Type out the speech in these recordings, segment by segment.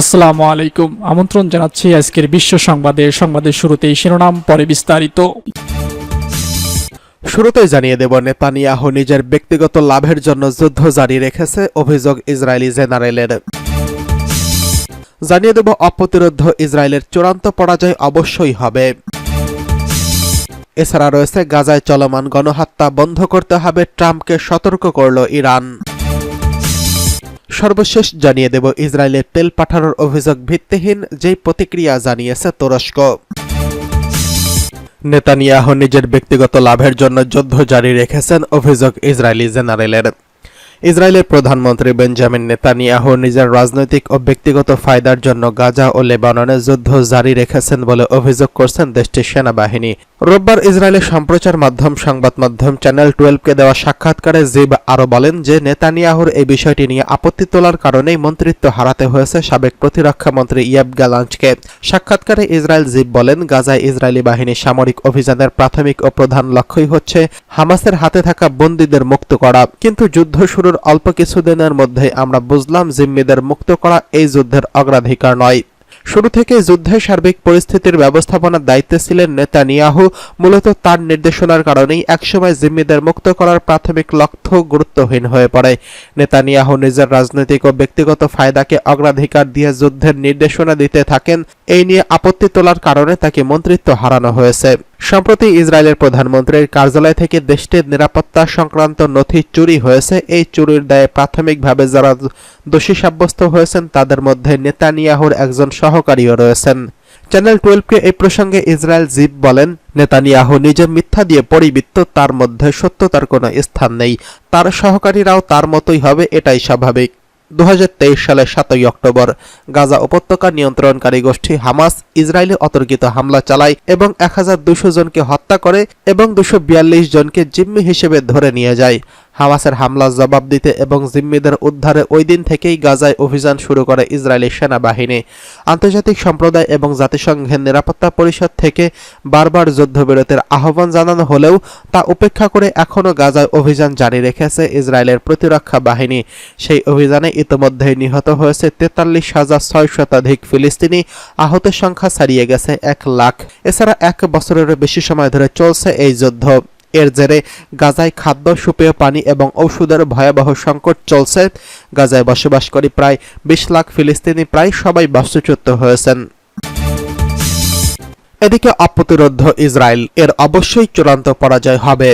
আসসালামু আলাইকুম। আমন্ত্রণ জানাচ্ছি আজকের বিশ্ব সংবাদে। সংবাদের শুরুতেই শিরোনাম, পরে বিস্তারিত। শুরুতেই জানিয়ে দেব, নেতানিয়াহু নিজের ব্যক্তিগত লাভের জন্য যুদ্ধ জারি রেখেছে অভিযোগ ইসরায়েলি জেনারেলের। জানিয়ে দেব, অপ্রতিরোধ ইসরায়েলের চূড়ান্ত পরাজয় অবশ্যই হবে। এছাড়া রয়েছে, গাজায় চলমান গণহত্যা বন্ধ করতে হবে, ট্রাম্পকে সতর্ক করল ইরান। সর্বশেষ জানিয়ে দেব ইসরায়েলের তেল পাঠানোর অভিযোগ ভিত্তিহীন যেই প্রতিক্রিয়া জানিয়েছে তুরস্ক। নেতানিয়াহ নিজের ব্যক্তিগত লাভের জন্য যুদ্ধ জারি রেখেছেন অভিযোগ ইসরায়েলি জেনারেলের। ইসরায়েলের প্রধানমন্ত্রী বেঞ্জামিন নেতানিয়াহু নিজের রাজনৈতিক ও ব্যক্তিগত ফায়দার জন্য গাজা ও লেবাননে যুদ্ধ জারি রেখেছেন বলে অভিযোগ করছেন দেশটির সেনাবাহিনী। রোববার ইসরায়েলের সম্প্রচার মাধ্যম সংবাদ মাধ্যম চ্যানেল টুয়েলভকে দেওয়া সাক্ষাৎকারে জিব আরও বলেন যে নেতানিয়াহুর এই বিষয়টি নিয়ে আপত্তি তোলার কারণেই মন্ত্রিত্ব হারাতে হয়েছে সাবেক প্রতিরক্ষা মন্ত্রী ইয়াব গ্যালাঞ্চকে সাক্ষাৎকারে ইসরায়েল জিব বলেন, গাজায় ইসরায়েলি বাহিনীর সামরিক অভিযানের প্রাথমিক ও প্রধান লক্ষ্যই হচ্ছে হামাসের হাতে থাকা বন্দীদের মুক্ত করা। কিন্তু যুদ্ধ শুরুর অল্প কিছুদিনের মধ্যেই আমরা বুঝলাম জিম্মিদের মুক্ত করা এই যুদ্ধের অগ্রাধিকার নয়। শুরু থেকে যুদ্ধের সার্বিক পরিস্থিতির ব্যবস্থাপনার দায়িত্বে ছিলেন নেতানিয়াহু। মূলত তার নির্দেশনার কারণেই একসময় জিম্মিদের মুক্ত করার প্রাথমিক লক্ষ্য গুরুত্বহীন হয়ে পড়ে। নেতানিয়াহু নিজের রাজনৈতিক ও ব্যক্তিগত ফায়দাকে অগ্রাধিকার দিয়ে যুদ্ধের নির্দেশনা দিতে থাকেন। এই নিয়ে আপত্তি তোলার কারণে তাকে মন্ত্রিত্ব হারানো হয়েছে। সম্প্রতি ইসরায়েলের প্রধানমন্ত্রীর কার্যালয় থেকে দেশটির নিরাপত্তা সংক্রান্ত নথি চুরি হয়েছে। এই চুরির দায়ে প্রাথমিকভাবে যারা দোষী সাব্যস্ত হয়েছেন, তাদের মধ্যে নেতানিয়াহুর একজন সহকারীও রয়েছেন। চ্যানেল টুয়েলভকে এই প্রসঙ্গে ইসরায়েল জিপ বলেন, নেতানিয়াহু নিজে মিথ্যা দিয়ে পরিবৃত্ত, তার মধ্যে সত্যতার কোনো স্থান নেই। তার সহকারীরাও তার মতোই হবে, এটাই স্বাভাবিক। দু হাজার তেইশ সালের সাতই অক্টোবর গাজা উপত্যকা নিয়ন্ত্রণকারী গোষ্ঠী হামাস ইসরায়েলে অতর্কিত হামলা চালায় এবং এক জনকে হত্যা করে এবং দুশো জনকে জিম্মি হিসেবে ধরে নিয়ে যায়। হামাসের হামলার জবাব দিতে এবং জিম্মিদের উদ্ধারে ওই দিন থেকেই গাজায় অভিযান শুরু করে ইসরায়েলি সেনাবাহিনী। আন্তর্জাতিক সম্প্রদায় এবং জাতিসংঘের নিরাপত্তা পরিষদ থেকে বারবার যুদ্ধবিরতির আহ্বান জানানো হলেও তা উপেক্ষা করে এখনও গাজায় অভিযান জারি রেখেছে ইসরায়েলের প্রতিরক্ষা বাহিনী। সেই অভিযানে ইতোমধ্যেই নিহত হয়েছে তেতাল্লিশ হাজার ছয় শতাধিক ফিলিস্তিনি। আহতের সংখ্যা ছাড়িয়ে গেছে এক লাখ। এছাড়া এক বছরের বেশি সময় ধরে চলছে এই যুদ্ধ। এর জেরে গাজায় খাদ্য, সুপেয় পানি এবং ঔষধের ভয়াবহ সংকট চলছে। গাজায় বসবাস বসবাসকারী প্রায় বিশ লাখ ফিলিস্তিনি, প্রায় সবাই বাস্তুচ্যুত হয়েছেন। এদিকে অপ্রতিরোধ ইসরায়েল, এর অবশ্যই চূড়ান্ত পরাজয় হবে।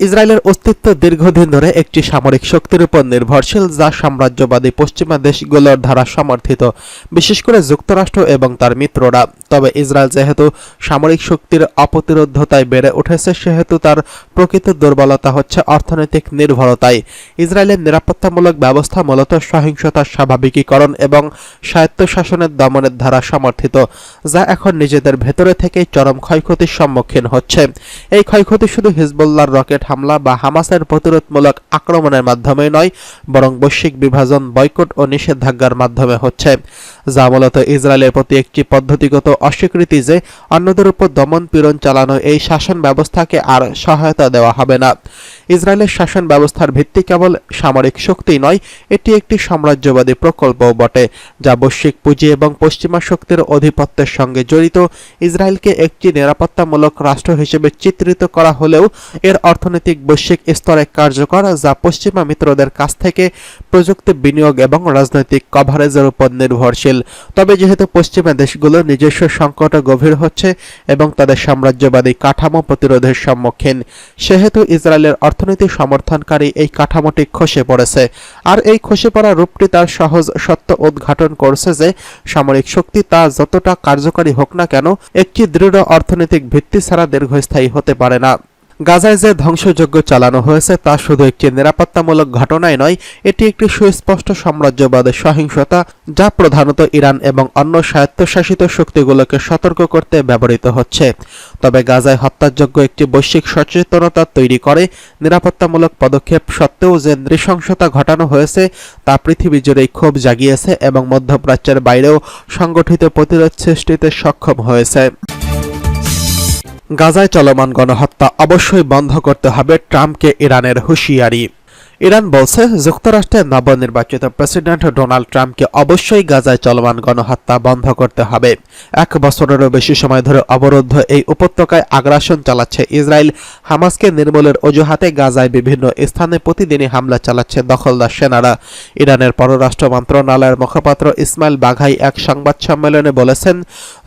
ইসরায়েলের অস্তিত্ব দীর্ঘদিন ধরে একটি সামরিক শক্তির উপর নির্ভরশীল, যা সাম্রাজ্যবাদী পশ্চিমা দেশগুলোর দ্বারা সমর্থিত, বিশেষ করে যুক্তরাষ্ট্র এবং তার মিত্ররা। তবে ইসরায়েল যেহেতু সামরিক শক্তির অপ্রতিরোধতায় বেড়ে উঠেছে, সেহেতু তার প্রকৃত দুর্বলতা হচ্ছে অর্থনৈতিক নির্ভরতায় ইসরায়েলের নিরাপত্তামূলক ব্যবস্থা মূলত সহিংসতার স্বাভাবিকীকরণ এবং স্বায়ত্তশাসনের দমনের দ্বারা সমর্থিত, যা এখন নিজেদের ভেতরে থেকেই চরম ক্ষয়ক্ষতির সম্মুখীন হচ্ছে। এই ক্ষয়ক্ষতি শুধু হিজবুল্লাহর রকেট হামলা বা হামাসের প্রতিরোধমূলক আক্রমণের মাধ্যমে নয়, বরং বৈশ্বিক বিভাজন, বয়কট ও নিষেধাজ্ঞার মাধ্যমে হচ্ছে। যা মূলত ইসরায়েলের প্রতি একটি পদ্ধতিগত অস্বীকৃতি যে অন্যদের উপর দমন পীড়ন চালানো এই শাসন ব্যবস্থাকে আর সহায়তা দেওয়া হবে না। ইসরায়েলের শাসন ব্যবস্থার ভিত্তি কেবল সামরিক শক্তি নয়, এটি একটি সাম্রাজ্যবাদী প্রকল্পও বটে, যা বৈশ্বিক পুঁজি এবং পশ্চিমা শক্তির অধিপত্যের সঙ্গে জড়িত। ইসরায়েলকে একটি নিরাপত্তামূলক রাষ্ট্র হিসেবে চিত্রিত করা হলেও এর অর্থনৈতিক বৈশ্বিক স্তরে কার্যকর, যা পশ্চিমা মিত্রদের কাছ থেকে প্রযুক্তি বিনিয়োগ এবং রাজনৈতিক কভারেজের উপর নির্ভরশীল। তবে যেহেতু পশ্চিমা দেশগুলো নিজস্ব সংকট গভীর হচ্ছে এবং তাদের সাম্রাজ্যবাদী কাঠামো প্রতিরোধের সম্মুখীন, সেহেতু ইসরায়েলের অর্থনীতি সমর্থনকারী এই কাঠামোটি খসে পড়েছে। আর এই খসে পড়া রূপটি তার সহজ সত্য উদ্ঘাটন করছে যে, সামরিক শক্তি তা যতটা কার্যকারী হোক না কেন, একটি দৃঢ় অর্থনৈতিক ভিত্তি ছাড়া দীর্ঘস্থায়ী হতে পারে না। গাজায় যে ধ্বংসযজ্ঞ চালানো হয়েছে তা শুধু একটি নিরাপত্তামূলক ঘটনাই নয়, এটি একটি সুস্পষ্ট সাম্রাজ্যবাদের সহিংসতা, যা প্রধানত ইরান এবং অন্য স্বায়ত্তশাসিত শক্তিগুলোকে সতর্ক করতে ব্যবহৃত হচ্ছে। তবে গাজায় হত্যাযোগ্য একটি বৈশ্বিক সচেতনতা তৈরি করে, নিরাপত্তামূলক পদক্ষেপ সত্ত্বেও যে নৃশংসতা ঘটানো হয়েছে, তা পৃথিবী জুড়েই ক্ষোভ জাগিয়েছে এবং মধ্যপ্রাচ্যের বাইরেও সংগঠিত প্রতিরোধ সৃষ্টিতে সক্ষম হয়েছে। গাজায় চলমান গণহত্যা অবশ্যই বন্ধ করতে হবে ট্রাম্পকে ইরানের হুঁশিয়ারি। ইরান বলছে যুক্তরাষ্ট্রের নবনির্বাচিত প্রেসিডেন্ট ডোনাল্ড ট্রাম্পকে অবশ্যই গাজায় চলমান গণহত্যা বন্ধ করতে হবে। এক বছরেরও বেশি সময় ধরে অবরুদ্ধ এই উপত্যকায় আগ্রাসন চালাচ্ছে ইসরায়েল। হামাসকে নির্মূলের অজুহাতে গাজায় বিভিন্ন স্থানে প্রতিদিনই হামলা চালাচ্ছে দখলদার সেনারা। ইরানের পররাষ্ট্র মন্ত্রণালয়ের মুখপাত্র ইসমাইল বাঘাই এক সংবাদ সম্মেলনে বলেছেন,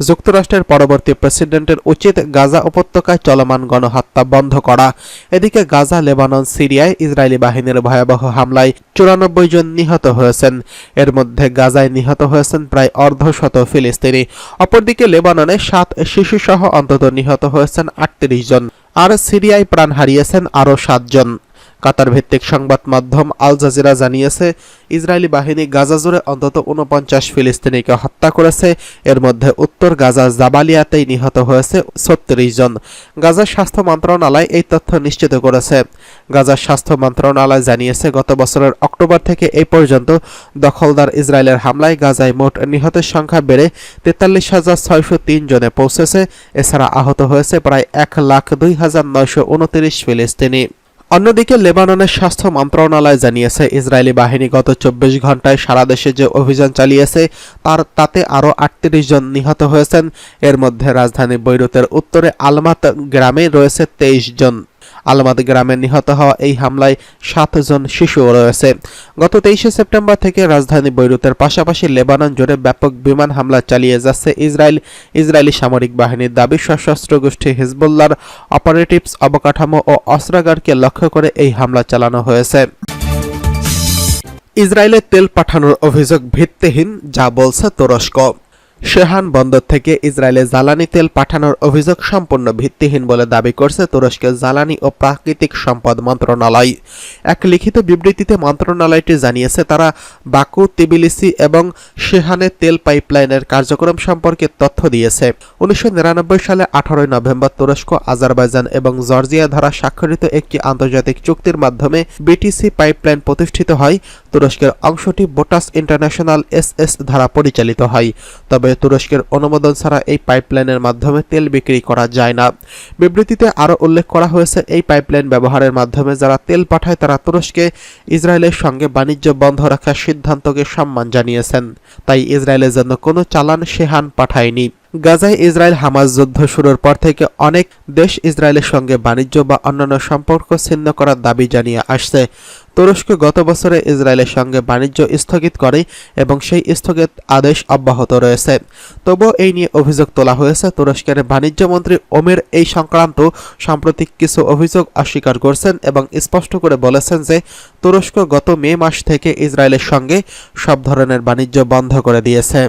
যুক্তরাষ্ট্রের পরবর্তী প্রেসিডেন্টের উচিত গাজা উপত্যকায় চলমান গণহত্যা বন্ধ করা। এদিকে গাজা, লেবানন, সিরিয়ায় ইসরায়েলি বাহিনীর ভয়াবহ হামলায় চুরানব্বই জন নিহত হয়েছেন। এর মধ্যে গাজায় নিহত হয়েছেন প্রায় অর্ধশত ফিলিস্তিনি। অপরদিকে লেবাননে সাত শিশুসহ অন্তত নিহত হয়েছেন আটত্রিশ জন। আর সিরিয়ায় প্রাণ হারিয়েছেন আরও সাতজন। কাতার ভিত্তিক সংবাদ মাধ্যম আল জাজিরা জানিয়েছে, ইসরায়েলি বাহিনী গাজা জুড়ে অন্তত উনপঞ্চাশ ফিলিস্তিনিকে হত্যা করেছে। এর মধ্যে উত্তর গাজা জাবালিয়াতেই নিহত হয়েছে ছত্রিশ জন। গাজার স্বাস্থ্য মন্ত্রণালয় এই তথ্য নিশ্চিত করেছে। গাজার স্বাস্থ্য মন্ত্রণালয় জানিয়েছে, গত বছরের অক্টোবর থেকে এই পর্যন্ত দখলদার ইসরায়েলের হামলায় গাজায় মোট নিহতের সংখ্যা বেড়ে তেতাল্লিশ হাজার ছয়শো তিন জনে পৌঁছেছে। এছাড়া আহত হয়েছে প্রায় এক লাখ দুই হাজার নয়শো উনত্রিশ ফিলিস্তিনি। অন্যদিকে লেবাননের স্বাস্থ্য মন্ত্রণালয় জানিয়েছে, ইসরায়েলি বাহিনী গত চব্বিশ ঘন্টায় সারা দেশে যে অভিযান চালিয়েছে, তার তাতে আরও আটত্রিশ জন নিহত হয়েছেন। এর মধ্যে রাজধানী বৈরুতের উত্তরে আলমাত গ্রামে রয়েছে তেইশ জন আলমাদ গ্রামে নিহত হওয়া এই হামলায় সাতজন শিশুও রয়েছে। গত তেইশে সেপ্টেম্বর থেকে রাজধানী বৈরুতের পাশাপাশি লেবানন জুড়ে ব্যাপক বিমান হামলা চালিয়ে যাচ্ছে ইসরায়েল। ইসরায়েলি সামরিক বাহিনীর দাবি, সশস্ত্র গোষ্ঠী হিজবুল্লার অপারেটিভস অবকাঠামো ও অস্ত্রাগারকে লক্ষ্য করে এই হামলা চালানো হয়েছে। ইসরায়েলে তেল পাঠানোর অভিযোগ ভিত্তিহীন, যা বলছে তুরস্ক। শেহান বন্দর থেকে ইসরায়েলে জ্বালানি তেল পাঠানোর অভিযোগ সম্পূর্ণ ভিত্তিহীন বলে দাবি করছে তুরস্কের জ্বালানি ও প্রাকৃতিক সম্পদ মন্ত্রণালয়। এক লিখিত বিবৃতিতে মন্ত্রণালয়টি জানিয়েছে, তারা বাকু, তিবিলিসি এবং শেহানে তেল পাইপলাইনের কার্যক্রম সম্পর্কে তথ্য দিয়েছে। উনিশশো নিরানব্বই সালে আঠারোই নভেম্বর তুরস্ক, আজারবাইজান এবং জর্জিয়া দ্বারা স্বাক্ষরিত একটি আন্তর্জাতিক চুক্তির মাধ্যমে বিটিসি পাইপলাইন প্রতিষ্ঠিত হয়। তুরস্কের অংশটি বোটাস ইন্টারন্যাশনাল এস এস দ্বারা পরিচালিত হয়। তবে তুরস্কের অনুমোদন ছাড়া এই পাইপলাইনের মাধ্যমে তেল বিক্রি করা যায় না। বিবৃতিতে আরও উল্লেখ করা হয়েছে, এই পাইপলাইন ব্যবহারের মাধ্যমে যারা তেল পাঠায় তারা তুরস্কে ইসরায়েলের সঙ্গে বাণিজ্য বন্ধ রাখার সিদ্ধান্তকে সম্মান জানিয়েছেন। তাই ইসরায়েলের জন্য কোনো চালান সেহান পাঠায়নি। গাজায় ইসরায়েল হামাস যুদ্ধ শুরুর পর থেকে অনেক দেশ ইসরায়েলের সঙ্গে বাণিজ্য বা অন্যান্য সম্পর্ক ছিন্ন করার দাবি জানিয়ে আসছে। তুরস্ক গত বছরে ইসরায়েলের সঙ্গে বাণিজ্য স্থগিত করে এবং সেই স্থগিত আদেশ অব্যাহত রয়েছে। তবুও এই নিয়ে অভিযোগ তোলা হয়েছে, তুরস্কের বাণিজ্য মন্ত্রী ওমের এই সংক্রান্ত সাম্প্রতিক কিছু অভিযোগ অস্বীকার করছেন এবং স্পষ্ট করে বলেছেন যে, তুরস্ক গত মে মাস থেকে ইসরায়েলের সঙ্গে সব ধরনের বাণিজ্য বন্ধ করে দিয়েছে।